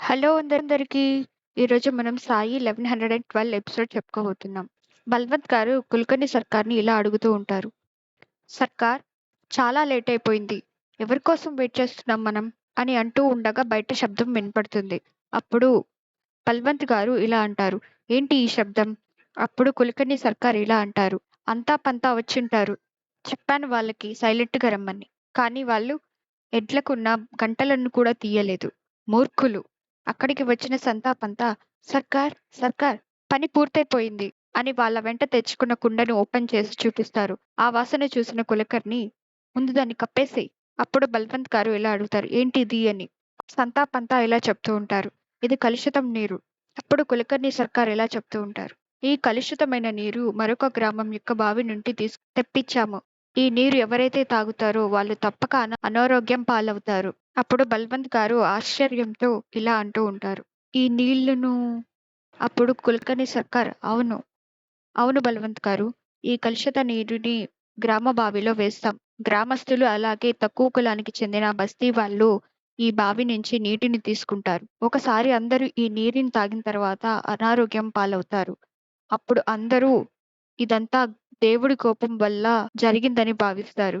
Hello అందరికి. ఈరోజు మనం Sai eleven hundred and twelve episode చెప్పుకోబోతున్నాం. Balwant గారు కుల్కర్ణి సర్కార్ని ఇలా అడుగుతూ ఉంటారు. సర్కార్ చాలా లేట్ అయిపోయింది. ఎవరి కోసం వెయిట్ చేస్తున్నాం మనం? అని అంటూ ఉండగా బయట శబ్దం వినపడుతుంది. అప్పుడు బల్వంత్ గారు ఇలా అంటారు. ఏంటి ఈ శబ్దం? అప్పుడు కులకర్ణి సర్కార్ ఇలా అంటారు. అంతా పంతా వచ్చింటారు. చెప్పాను వాళ్ళకి సైలెంట్గా రమ్మని. కానీ వాళ్ళు ఎడ్లకున్న గంటలను కూడా తీయలేదు. మూర్ఖులు. అక్కడికి వచ్చిన సంతాపంతా సర్కార్ సర్కార్ పని పూర్తయిపోయింది అని వాళ్ళ వెంట తెచ్చుకున్న కుండను ఓపెన్ చేసి చూపిస్తారు. ఆ వాసన చూసిన కులకర్ని ముందు దాన్ని కప్పేసి అప్పుడు బల్వంత్ గారు ఇలా అడుగుతారు ఏంటిది అని. సంతాపంతా ఇలా చెప్తూ ఉంటారు ఇది కలుషితం నీరు అప్పుడు కులకర్ణి సర్కార్ ఇలా చెప్తూ ఉంటారు ఈ కలుషితమైన నీరు మరొక గ్రామం యొక్క బావి నుండి తీసు తెప్పించాము ఈ నీరు ఎవరైతే తాగుతారో వాళ్ళు తప్పక అనారోగ్యం పాలవుతారు. అప్పుడు బల్వంత్ గారు ఆశ్చర్యంతో ఇలా అంటూ ఉంటారు. ఈ నీళ్ళను అప్పుడు కుల్కర్ణి సర్కార్ అవును అవును బల్వంత్ గారు ఈ కలుషిత నీరుని గ్రామ బావిలో వేస్తాం. గ్రామస్తులు అలాగే తక్కువ కులానికి చెందిన బస్తీ వాళ్ళు ఈ బావి నుంచి నీటిని తీసుకుంటారు. ఒకసారి అందరూ ఈ నీరుని తాగిన తర్వాత అనారోగ్యం పాలవుతారు. అప్పుడు అందరూ ఇదంతా దేవుడి కోపం వల్ల జరిగిందని భావిస్తారు.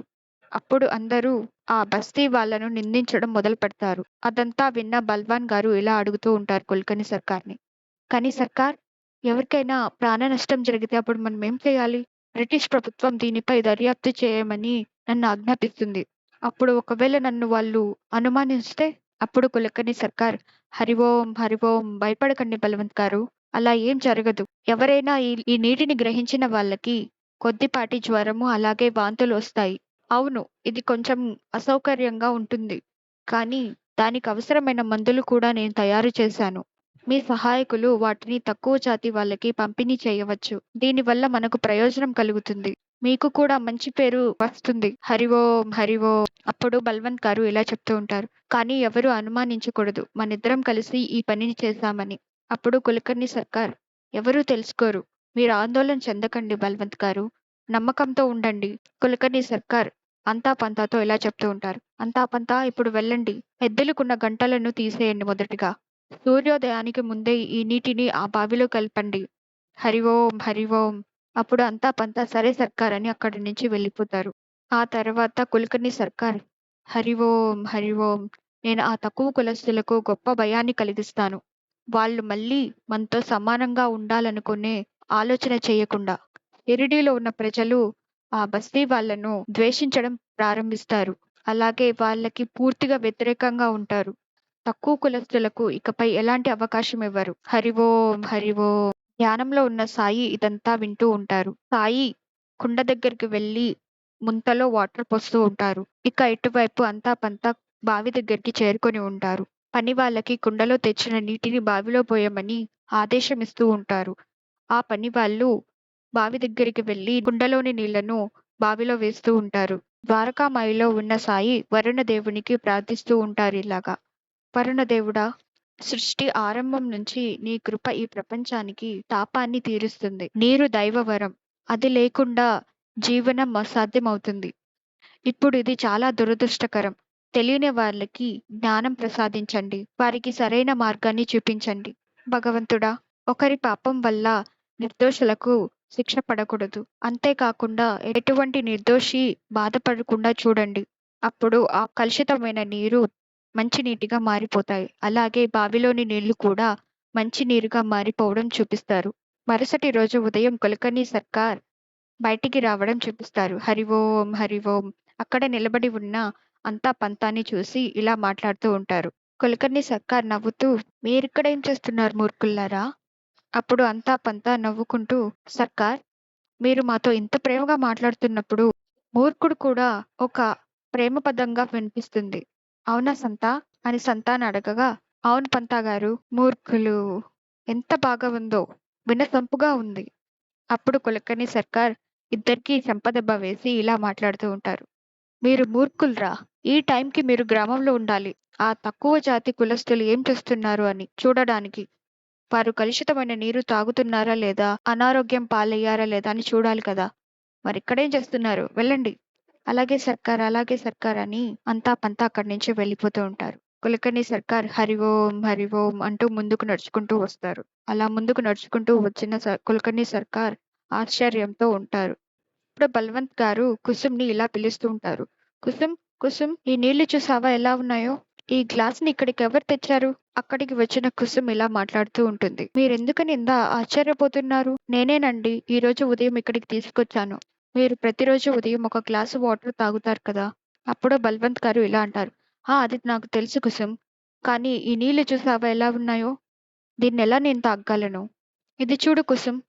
అప్పుడు అందరూ ఆ బస్తీ వాళ్ళను నిందించడం మొదలు పెడతారు. అదంతా విన్న బల్వాన్ గారు ఇలా అడుగుతూ ఉంటారు కుల్కర్ణి సర్కార్ని. కానీ సర్కార్ ఎవరికైనా ప్రాణ నష్టం జరిగితే అప్పుడు మనం ఏం చేయాలి? బ్రిటిష్ ప్రభుత్వం దీనిపై దర్యాప్తు చేయమని నన్ను ఆజ్ఞాపిస్తుంది. అప్పుడు ఒకవేళ నన్ను వాళ్ళు అనుమానిస్తే అప్పుడు కులకని సర్కార్ హరిఓం హరిఓం భయపడకండి బలవంత్ గారు. అలా ఏం జరగదు. ఎవరైనా ఈ నీటిని గ్రహించిన వాళ్ళకి కొద్దిపాటి జ్వరము అలాగే వాంతులు వస్తాయి. అవును ఇది కొంచెం అసౌకర్యంగా ఉంటుంది. కానీ దానికి అవసరమైన మందులు కూడా నేను తయారు చేశాను. మీ సహాయకులు వాటిని తక్కువ జాతి వాళ్ళకి పంపిణీ చేయవచ్చు. దీనివల్ల మనకు ప్రయోజనం కలుగుతుంది. మీకు కూడా మంచి పేరు వస్తుంది. హరిఓం హరిఓం అప్పుడు బల్వంత్ గారు ఇలా చెప్తూ ఉంటారు. కానీ ఎవరు అనుమానించకూడదు. మనిద్దరం కలిసి ఈ పనిని చేశామని. అప్పుడు కులకర్ణి సర్కార్ ఎవరూ తెలుసుకోరు. మీరు ఆందోళన చెందకండి బల్వంత్ గారు. నమ్మకంతో ఉండండి. కులకర్ణి సర్కార్ అంతా పంతాతో ఇలా చెప్తూ ఉంటారు. అంతా పంతా ఇప్పుడు వెళ్ళండి. ఎద్దులకున్న గంటలను తీసేయండి మొదటిగా. సూర్యోదయానికి ముందే ఈ నీటిని ఆ బావిలో కలపండి. హరి ఓం హరి ఓం. అప్పుడు అంతా పంతా సరే సర్కార్ అని అక్కడి నుంచి వెళ్ళిపోతారు. ఆ తర్వాత కులకర్ణి సర్కార్ హరి ఓం హరి ఓం. నేను ఆ తక్కువ కులస్తులకు గొప్ప భయాన్ని కలిగిస్తాను. వాళ్ళు మళ్ళీ మనతో సమానంగా ఉండాలనుకునే ఆలోచన చేయకుండా ఎరిడీలో ఉన్న ప్రజలు ఆ బస్తీ వాళ్ళను ద్వేషించడం ప్రారంభిస్తారు. అలాగే వాళ్ళకి పూర్తిగా వ్యతిరేకంగా ఉంటారు. తక్కువ కులస్తులకు ఇకపై ఎలాంటి అవకాశం ఇవ్వరు. హరి ఓం హరి ఓం. ధ్యానంలో ఉన్న సాయి ఇదంతా వింటూ ఉంటారు. సాయి కుండ దగ్గరికి వెళ్ళి ముంతలో వాటర్ పోస్తూ ఉంటారు. ఇక ఇటువైపు అంతా పంతా బావి దగ్గరికి చేరుకొని ఉంటారు. పని వాళ్ళకి కుండలో తెచ్చిన నీటిని బావిలో పోయమని ఆదేశం ఇస్తూ ఉంటారు. ఆ పని వాళ్ళు బావి దగ్గరికి వెళ్ళి కుండలోని నీళ్ళను బావిలో వేస్తూ ఉంటారు. ద్వారకామాయిలో ఉన్న సాయి వరుణ దేవునికి ప్రార్థిస్తూ ఉంటారు ఇలాగా. వరుణ దేవుడా సృష్టి ఆరంభం నుంచి నీ కృప ఈ ప్రపంచానికి తాపాన్ని తీరుస్తుంది. నీరు దైవవరం. అది లేకుండా జీవనం అసాధ్యమవుతుంది. ఇప్పుడు ఇది చాలా దురదృష్టకరం. తెలియని వాళ్ళకి జ్ఞానం ప్రసాదించండి. వారికి సరైన మార్గాన్ని చూపించండి. భగవంతుడా ఒకరి పాపం వల్ల నిర్దోషులకు శిక్ష పడకూడదు. అంతేకాకుండా ఎటువంటి నిర్దోషి బాధపడకుండా చూడండి. అప్పుడు ఆ కలుషితమైన నీరు మంచి నీటిగా మారిపోతాయి. అలాగే బావిలోని నీళ్ళు కూడా మంచి నీరుగా మారిపోవడం చూపిస్తారు. మరుసటి రోజు ఉదయం కులకర్ణి సర్కార్ బయటికి రావడం చూపిస్తారు. హరి ఓం హరి ఓం. అక్కడ నిలబడి ఉన్న అంతా పంతాన్ని చూసి ఇలా మాట్లాడుతూ ఉంటారు. కులకర్ణి సర్కార్ నవ్వుతూ మీరిక్కడ ఏం చేస్తున్నారు మూర్ఖుల్లారా? అప్పుడు అంతా పంతా నవ్వుకుంటూ సర్కార్ మీరు మాతో ఇంత ప్రేమగా మాట్లాడుతున్నప్పుడు మూర్ఖుడు కూడా ఒక ప్రేమ పదంగా వినిపిస్తుంది. అవునా సంతా అని సంతాన్ అడగగా అవును పంతా గారు మూర్ఖులు ఎంత బాగా ఉందో వినసొంపుగా ఉంది. అప్పుడు కులకర్ణి సర్కార్ ఇద్దరికి చెంపదెబ్బ వేసి ఇలా మాట్లాడుతూ ఉంటారు. మీరు మూర్ఖుల్రా ఈ టైంకి మీరు గ్రామంలో ఉండాలి. ఆ తక్కువ జాతి కులస్తులు ఏం చేస్తున్నారు అని చూడడానికి వారు కలుషితమైన నీరు తాగుతున్నారా లేదా? అనారోగ్యం పాలయ్యారా లేదా అని చూడాలి కదా. మరి ఇక్కడేం చేస్తున్నారు? వెళ్ళండి. అలాగే సర్కార్ అలాగే సర్కార్ అని అంతా పంతా అక్కడి నుంచి వెళ్ళిపోతూ ఉంటారు. కులకర్ణి సర్కార్ హరి ఓం హరి ఓం అంటూ ముందుకు నడుచుకుంటూ వస్తారు. అలా ముందుకు నడుచుకుంటూ వచ్చిన స- కులకర్ణి సర్కార్ ఆశ్చర్యంతో ఉంటారు. ఇప్పుడు బల్వంత్ గారు కుసుమ్ని ఇలా పిలుస్తూ ఉంటారు. కుసుమ్ కుసుమ్ ఈ నీళ్ళు చూసావా ఎలా ఉన్నాయో? ఈ గ్లాస్ని ఇక్కడికి ఎవరు తెచ్చారు? అక్కడికి వచ్చిన కుసుమ్ ఇలా మాట్లాడుతూ ఉంటుంది. మీరెందుకని ఇందా ఆశ్చర్యపోతున్నారు? నేనేనండి ఈ రోజు ఉదయం ఇక్కడికి తీసుకొచ్చాను. మీరు ప్రతిరోజు ఉదయం ఒక గ్లాసు వాటర్ తాగుతారు కదా? అప్పుడు బల్వంత్ గారు ఇలా అంటారు. ఆ అది నాకు తెలుసు కుసుమ్. కానీ ఈ నీళ్ళు చూసావా ఎలా ఉన్నాయో? దీన్ని ఎలా నేను తాగలను ఇది చూడు కుసుమ్.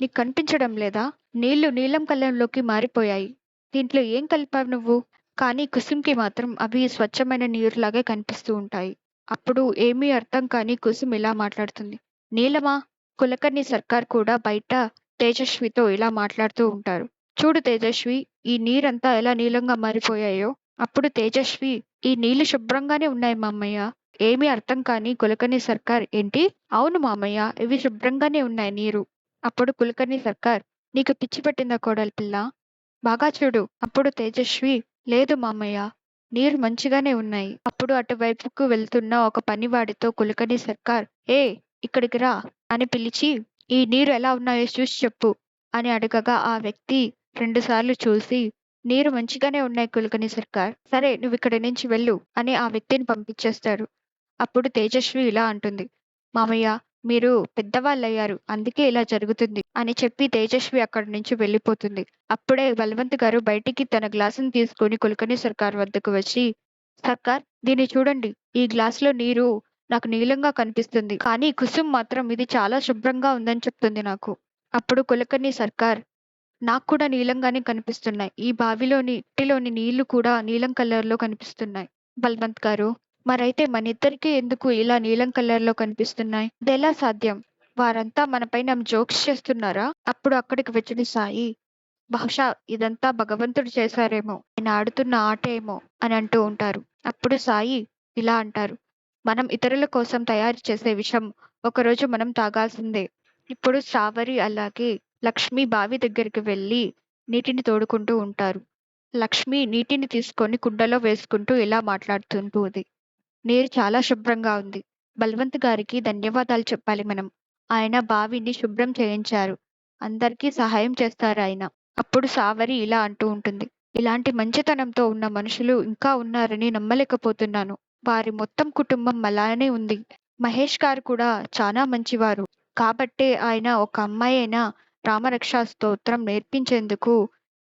నీకు కనిపించడం లేదా? నీళ్ళు నీలం కలర్లోకి మారిపోయాయి. దీంట్లో ఏం కలిపావు నువ్వు? కానీ కుసుమ్కి మాత్రం అవి స్వచ్ఛమైన నీరులాగే కనిపిస్తూ ఉంటాయి. అప్పుడు ఏమీ అర్థం కాని కుసుమ్ ఇలా మాట్లాడుతుంది. నీలమా? కులకర్ణి సర్కార్ కూడా బయట తేజస్వితో ఇలా మాట్లాడుతూ ఉంటారు. చూడు తేజస్వి ఈ నీరంతా ఎలా నీలంగా మారిపోయాయో. అప్పుడు తేజస్వి ఈ నీళ్ళు శుభ్రంగానే ఉన్నాయి మామయ్య. ఏమీ అర్థం కాని కులకర్ణి సర్కార్ ఏంటి? అవును మామయ్య ఇవి శుభ్రంగానే ఉన్నాయి నీరు. అప్పుడు కులకర్ణి సర్కార్ నీకు పిచ్చి పట్టిందా కోడలి పిల్ల? బాగా చూడు అప్పుడు తేజస్వి లేదు మామయ్య నీరు మంచిగానే ఉన్నాయి. అప్పుడు అటువైపుకు వెళ్తున్న ఒక పనివాడితో కులకని సర్కార్ ఏ ఇక్కడికి రా అని పిలిచి ఈ నీరు ఎలా ఉన్నాయో చూసి చెప్పు అని అడగగా ఆ వ్యక్తి రెండుసార్లు చూసి నీరు మంచిగానే ఉన్నాయి కులకని సర్కార్ సరే నువ్వు ఇక్కడి నుంచి వెళ్ళు అని ఆ వ్యక్తిని పంపించేస్తారు అప్పుడు తేజస్వి ఇలా అంటుంది మామయ్య మీరు పెద్దవాళ్ళయ్యారు అందుకే ఇలా జరుగుతుంది అని చెప్పి తేజస్వి అక్కడి నుంచి వెళ్ళిపోతుంది. అప్పుడే బలవంత్ గారు బయటికి తన గ్లాసును తీసుకొని కులకర్ణి సర్కార్ వద్దకు వచ్చి సర్కార్ దీన్ని చూడండి. ఈ గ్లాసులో నీరు నాకు నీలంగా కనిపిస్తుంది. కానీ కుసుమ్ మాత్రం ఇది చాలా శుభ్రంగా ఉందని చెప్తుంది నాకు. అప్పుడు కులకర్ణి సర్కార్ నాకు కూడా నీలంగానే కనిపిస్తున్నాయి. ఈ బావిలోని ఇంటిలోని నీళ్ళు కూడా నీలం కలర్లో కనిపిస్తున్నాయి. బల్వంత్ గారు మరైతే మన ఇద్దరికి ఎందుకు ఇలా నీలం కలర్లో కనిపిస్తున్నాయి? ఇది ఎలా సాధ్యం? వారంతా మనపైన జోక్స్ చేస్తున్నారా? అప్పుడు అక్కడికి వచ్చిన సాయి బహుశా ఇదంతా భగవంతుడు చేశారేమో ఆయన ఆడుతున్న ఆట ఏమో అని అంటూ ఉంటారు. అప్పుడు సాయి ఇలా అంటారు మనం ఇతరుల కోసం తయారు చేసే విషం ఒకరోజు మనం తాగాల్సిందే. ఇప్పుడు సావరి అలాగే లక్ష్మి బావి దగ్గరికి వెళ్ళి నీటిని తోడుకుంటూ ఉంటారు. లక్ష్మి నీటిని తీసుకొని కుండలో వేసుకుంటూ ఇలా మాట్లాడుతుంటుంది. నీరు చాలా శుభ్రంగా ఉంది. బల్వంత్ గారికి ధన్యవాదాలు చెప్పాలి మనం. ఆయన బావిని శుభ్రం చేయించారు. అందరికీ సహాయం చేస్తారు ఆయన. అప్పుడు సావరి ఇలా అంటూ ఉంటుంది. ఇలాంటి మంచితనంతో ఉన్న మనుషులు ఇంకా ఉన్నారని నమ్మలేకపోతున్నాను. వారి మొత్తం కుటుంబం అలానే ఉంది. మహేష్ గారు కూడా చాలా మంచివారు. కాబట్టే ఆయన ఒక అమ్మాయి అయినా రామరక్షా స్తోత్రం నేర్పించేందుకు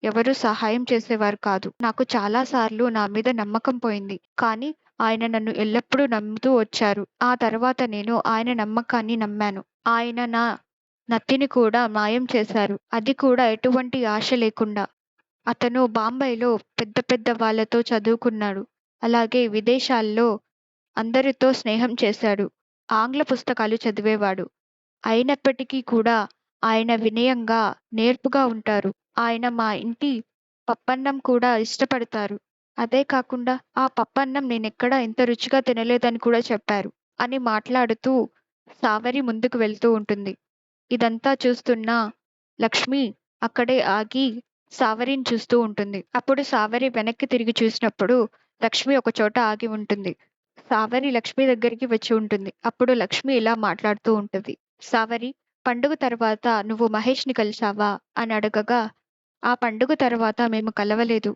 ఎవరు సహాయం చేసేవారు కాదు. నాకు చాలా సార్లు నా మీద నమ్మకం పోయింది. కానీ ఆయన నన్ను ఎల్లప్పుడూ నమ్ముతూ వచ్చారు. ఆ తర్వాత నేను ఆయన నమ్మకాన్ని నమ్మాను. ఆయన నా నత్తిని కూడా మాయం చేశారు. అది కూడా ఎటువంటి ఆశ లేకుండా. అతను బాంబేలో పెద్ద పెద్ద వాళ్ళతో చదువుకున్నాడు. అలాగే విదేశాల్లో అందరితో స్నేహం చేశాడు. ఆంగ్ల పుస్తకాలు చదివేవాడు. అయినప్పటికీ కూడా ఆయన వినయంగా నేర్పుగా ఉంటారు. ఆయన మా ఇంటి పప్పన్నం కూడా ఇష్టపడతారు. అదే కాకుండా ఆ పప్పన్నం నేనెక్కడా ఇంత రుచిగా తినలేదని కూడా చెప్పారు అని మాట్లాడుతూ సావరి ముందుకు వెళ్తూ ఉంటుంది. ఇదంతా చూస్తున్న లక్ష్మి అక్కడే ఆగి సావరిని చూస్తూ ఉంటుంది. అప్పుడు సావరి వెనక్కి తిరిగి చూసినప్పుడు లక్ష్మి ఒక చోట ఆగి ఉంటుంది. సావరి లక్ష్మి దగ్గరికి వచ్చి ఉంటుంది. అప్పుడు లక్ష్మి ఇలా మాట్లాడుతూ ఉంటుంది. సావరి పండుగ తర్వాత నువ్వు మహేష్ని కలిసావా అని అడగగా ఆ పండుగ తర్వాత మేము కలవలేదు.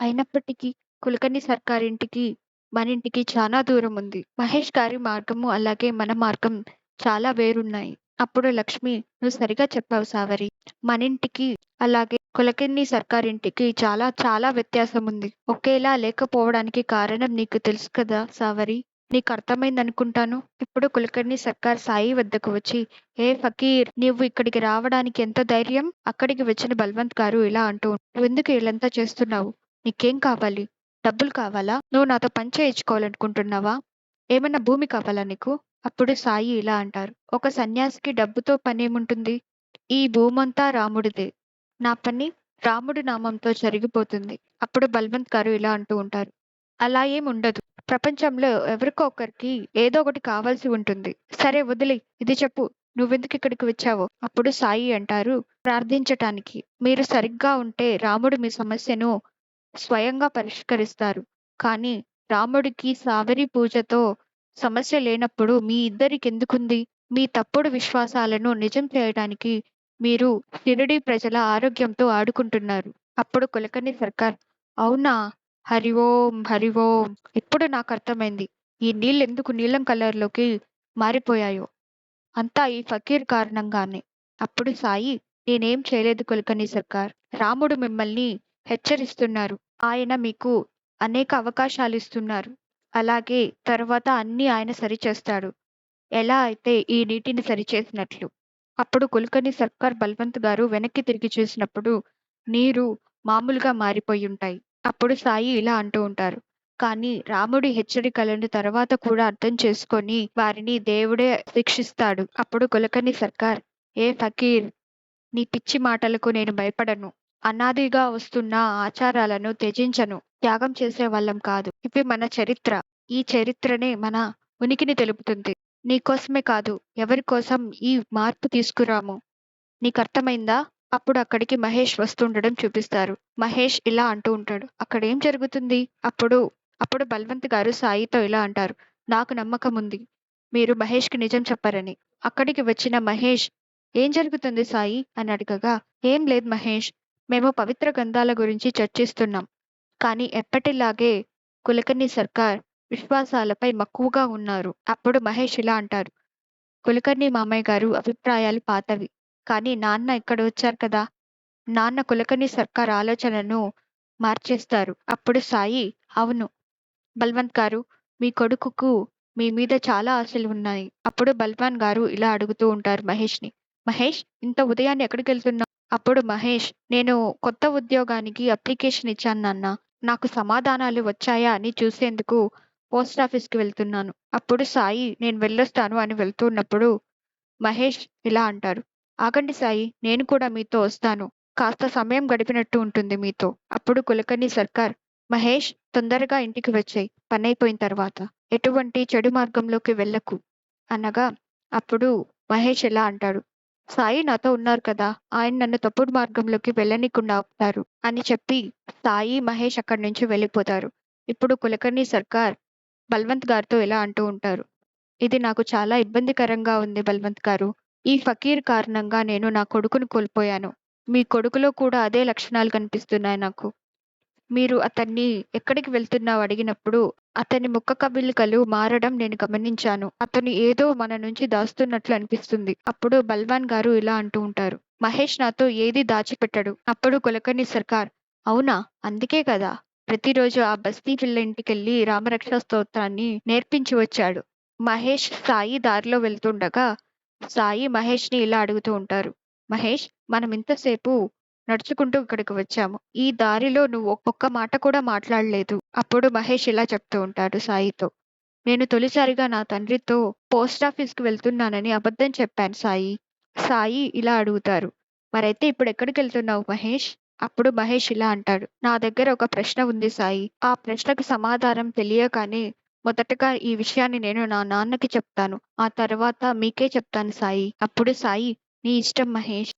అయినప్పటికీ కులకర్ణి సర్కారింటికి మన ఇంటికి చాలా దూరం ఉంది. మహేష్ గారి మార్గము అలాగే మన మార్గం చాలా వేరున్నాయి. అప్పుడు లక్ష్మి నువ్వు సరిగా చెప్పావు సావరి. మన ఇంటికి అలాగే కులకర్ణి సర్కారింటికి చాలా చాలా వ్యత్యాసం ఉంది. ఒకేలా లేకపోవడానికి కారణం నీకు తెలుసు కదా సావరి. నీకు అర్థమైంది అనుకుంటాను. ఇప్పుడు కులకర్ణి సర్కార్ సాయి వద్దకు వచ్చి ఏ ఫకీర్ నువ్వు ఇక్కడికి రావడానికి ఎంత ధైర్యం? అక్కడికి వచ్చిన బల్వంత్ గారు ఇలా అంటూ నువ్వెందుకు ఇలాంతా చేస్తున్నావు? నీకేం కావాలి? డబ్బులు కావాలా? నువ్వు నాతో పని చేయించుకోవాలనుకుంటున్నావా? ఏమైనా భూమి కావాలా నీకు? అప్పుడు సాయి ఇలా అంటారు. ఒక సన్యాసికి డబ్బుతో పనేముంటుంది? ఈ భూమంతా రాముడిదే. నా పని రాముడి నామంతో జరిగిపోతుంది. అప్పుడు బల్వంత్ గారు ఇలా అంటూ ఉంటారు. అలా ఏం ఉండదు. ప్రపంచంలో ఎవరికో ఒకరికి ఏదో ఒకటి కావాల్సి ఉంటుంది. సరే వదిలి. ఇది చెప్పు. నువ్వెందుకు ఇక్కడికి వచ్చావో? అప్పుడు సాయి అంటారు ప్రార్థించటానికి. మీరు సరిగ్గా ఉంటే రాముడు మీ సమస్యను స్వయంగా పరిష్కరిస్తారు కానీ రాముడికి సావరి పూజతో సమస్య లేనప్పుడు మీ ఇద్దరికెందుకుంది? మీ తప్పుడు విశ్వాసాలను నిజం చేయడానికి మీరు షిరిడీ ప్రజల ఆరోగ్యంతో ఆడుకుంటున్నారు. అప్పుడు కులకర్ణి సర్కార్ అవునా! హరి ఓం! హరి ఓం! ఇప్పుడు నాకర్థమైంది. ఈ నీళ్ళెందుకు నీలం కలర్‌లోకి మారిపోయాయో. అంతా ఈ ఫకీర్ కారణంగానే. అప్పుడు సాయి నేనేం చేయలేదు కులకర్ణి సర్కార్. రాముడు మిమ్మల్ని హెచ్చరిస్తున్నారు. ఆయన మీకు అనేక అవకాశాలు ఇస్తున్నారు అలాగే తర్వాత అన్నీ ఆయన సరిచేస్తాడు. ఎలా అయితే ఈ నీటిని సరిచేసినట్లు. అప్పుడు కులకర్ణి సర్కార్ బల్వంత్ గారు వెనక్కి తిరిగి చూసినప్పుడు నీరు మామూలుగా మారిపోయుంటాయి. అప్పుడు సాయి ఇలా అంటూ ఉంటారు. కానీ రాముడి హెచ్చరికలను తర్వాత కూడా అర్థం చేసుకొని వారిని దేవుడే శిక్షిస్తాడు. అప్పుడు కులకర్ణి సర్కార్ ఏ ఫకీర్! నీ పిచ్చి మాటలకు నేను భయపడను. అనాదిగా వస్తున్న ఆచారాలను త్యజించను. త్యాగం చేసేవాళ్ళం కాదు. ఇవి మన చరిత్ర. ఈ చరిత్రనే మన ఉనికిని తెలుపుతుంది. నీకోసమే కాదు ఎవరి కోసం ఈ మార్పు తీసుకురాము. నీకర్థమైందా? అప్పుడు అక్కడికి మహేష్ వస్తుండడం చూపిస్తారు. మహేష్ ఇలా అంటూ ఉంటాడు. అక్కడేం జరుగుతుంది? అప్పుడు అప్పుడు బల్వంత్ గారు సాయితో ఇలా అంటారు. నాకు నమ్మకముంది. మీరు మహేష్‌కి నిజం చెప్పరని. అక్కడికి వచ్చిన మహేష్ ఏం జరుగుతుంది సాయి? అని అడగగా ఏం లేదు మహేష్. మేము పవిత్ర గ్రంథాల గురించి చర్చిస్తున్నాం. కానీ ఎప్పటిలాగే కులకర్ణి సర్కార్ విశ్వాసాలపై మక్కువగా ఉన్నారు. అప్పుడు మహేష్ ఇలా అంటారు. కులకర్ణి మామయ్య గారు అభిప్రాయాలు పాతవి. కానీ నాన్న ఇక్కడ వచ్చారు కదా! నాన్న కులకర్ణి సర్కార్ ఆలోచనను మార్చేస్తారు. అప్పుడు సాయి అవును. బల్వంత్ గారు మీ కొడుకుకు మీ మీద చాలా ఆశలు ఉన్నాయి. అప్పుడు బల్వాన్ గారు ఇలా అడుగుతూ ఉంటారు మహేష్‌ని. మహేష్ ఇంత ఉదయాన్నే వెళ్తున్నా అప్పుడు మహేష్ నేను కొత్త ఉద్యోగానికి అప్లికేషన్ ఇచ్చాను నాకు సమాధానాలు వచ్చాయా అని చూసేందుకు పోస్ట్ ఆఫీస్కి వెళ్తున్నాను. అప్పుడు సాయి నేను వెళ్ళొస్తాను అని వెళ్తున్నప్పుడు మహేష్ ఇలా అంటారు. ఆగండి సాయి నేను కూడా మీతో వస్తాను. కాస్త సమయం గడిపినట్టు ఉంటుంది మీతో. అప్పుడు కులకర్ణి సర్కార్ మహేష్ తొందరగా ఇంటికి వచ్చాయి పనైపోయిన తర్వాత. ఎటువంటి చెడు మార్గంలోకి వెళ్ళకు అనగా అప్పుడు మహేష్ ఎలా అంటాడు. సాయి నాతో ఉన్నారు కదా! ఆయన నన్ను తప్పుడు మార్గంలోకి వెళ్ళనీకుండా ఆపుతారు అని చెప్పి సాయి, మహేష్ అక్కడి నుంచి వెళ్ళిపోతారు. ఇప్పుడు కులకర్ణి సర్కార్ బల్వంత్ గారితో ఇలా అంటూ ఉంటారు. ఇది నాకు చాలా ఇబ్బందికరంగా ఉంది బల్వంత్ గారు. ఈ ఫకీర్ కారణంగా నేను నా కొడుకును కోల్పోయాను. మీ కొడుకులో కూడా అదే లక్షణాలు కనిపిస్తున్నాయి నాకు. మీరు అతన్ని ఎక్కడికి వెళ్తున్నావు అడిగినప్పుడు అతని ముఖ కవళికలు మారడం నేను గమనించాను. అతను ఏదో మన నుంచి దాస్తున్నట్లు అనిపిస్తుంది. అప్పుడు బల్వాన్ గారు ఇలా అంటూ ఉంటారు. మహేష్ నాతో ఏది దాచిపెట్టడు. అప్పుడు కులకర్ణి సర్కార్ అవునా! అందుకే కదా! ప్రతిరోజు ఆ బస్తీ పిల్ల ఇంటికెళ్ళి రామరక్ష స్తోత్రాన్ని నేర్పించి వచ్చాడు. మహేష్, సాయి దారిలో వెళ్తుండగా సాయి మహేష్‌ని ఇలా అడుగుతూ ఉంటారు. మహేష్ మనం ఇంతసేపు నడుచుకుంటూ ఇక్కడికి వచ్చాము. ఈ దారిలో నువ్వు ఒక్క మాట కూడా మాట్లాడలేదు. అప్పుడు మహేష్ ఇలా చెప్తూ ఉంటాడు సాయితో. నేను తొలిసారిగా నా తండ్రితో పోస్ట్ ఆఫీస్కి వెళ్తున్నానని అబద్ధం చెప్పాను సాయి. సాయి ఇలా అడుగుతారు. మరైతే ఇప్పుడు ఎక్కడికెళ్తున్నావు మహేష్? అప్పుడు మహేష్ ఇలా అంటాడు. నా దగ్గర ఒక ప్రశ్న ఉంది సాయి. ఆ ప్రశ్నకు సమాధానం తెలియగానే మొదటగా ఈ విషయాన్ని నేను నా నాన్నకి చెప్తాను. ఆ తర్వాత మీకే చెప్తాను సాయి. అప్పుడు సాయి నీ ఇష్టం మహేష్.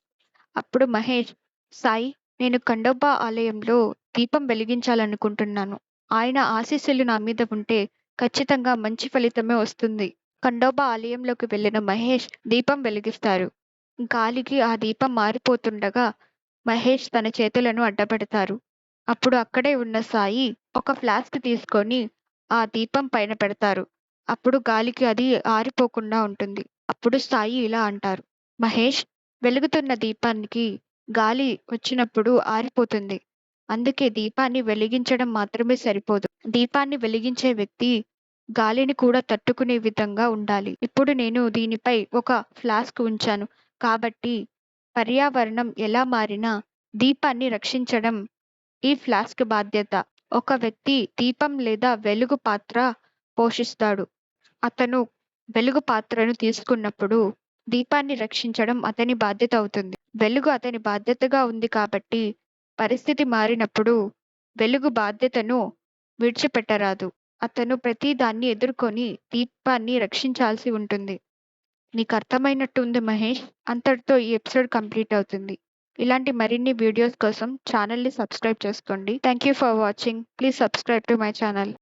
అప్పుడు మహేష్ సాయి నేను ఖండోబా ఆలయంలో దీపం వెలిగించాలనుకుంటున్నాను. ఆయన ఆశీస్సులు నా మీద ఉంటే ఖచ్చితంగా మంచి ఫలితమే వస్తుంది. ఖండోబా ఆలయంలోకి వెళ్ళిన మహేష్ దీపం వెలిగిస్తారు. గాలికి ఆ దీపం మారిపోతుండగా మహేష్ తన చేతులను అడ్డపెడతారు. అప్పుడు అక్కడే ఉన్న సాయి ఒక ఫ్లాస్క్ తీసుకొని ఆ దీపం పైన పెడతారు. అప్పుడు గాలికి అది ఆరిపోకుండా ఉంటుంది. అప్పుడు సాయి ఇలా అంటారు. మహేష్ వెలుగుతున్న దీపానికి గాలి వచ్చినప్పుడు ఆరిపోతుంది. అందుకే దీపాన్ని వెలిగించడం మాత్రమే సరిపోదు. దీపాన్ని వెలిగించే వ్యక్తి గాలిని కూడా తట్టుకునే విధంగా ఉండాలి. ఇప్పుడు నేను దీనిపై ఒక ఫ్లాస్క్ ఉంచాను. కాబట్టి పర్యావరణం ఎలా మారినా దీపాన్ని రక్షించడం ఈ ఫ్లాస్క్ బాధ్యత. ఒక వ్యక్తి దీపం లేదా వెలుగు పాత్ర పోషిస్తాడు. అతను వెలుగు పాత్రను తీసుకున్నప్పుడు దీపాన్ని రక్షించడం అతని బాధ్యత అవుతుంది. వెలుగు అతని బాధ్యతగా ఉంది కాబట్టి పరిస్థితి మారినప్పుడు వెలుగు బాధ్యతను విడిచిపెట్టరాదు. అతను ప్రతిదాన్ని ఎదుర్కొని దీపాన్ని రక్షించాల్సి ఉంటుంది. నీకు అర్థమైనట్టు ఉంది మహేష్. అంతటితో ఈ ఎపిసోడ్ కంప్లీట్ అవుతుంది. ఇలాంటి మరిన్ని వీడియోస్ కోసం ఛానల్‌ని సబ్స్క్రైబ్ చేసుకోండి. Thank you for watching. Please subscribe to my channel.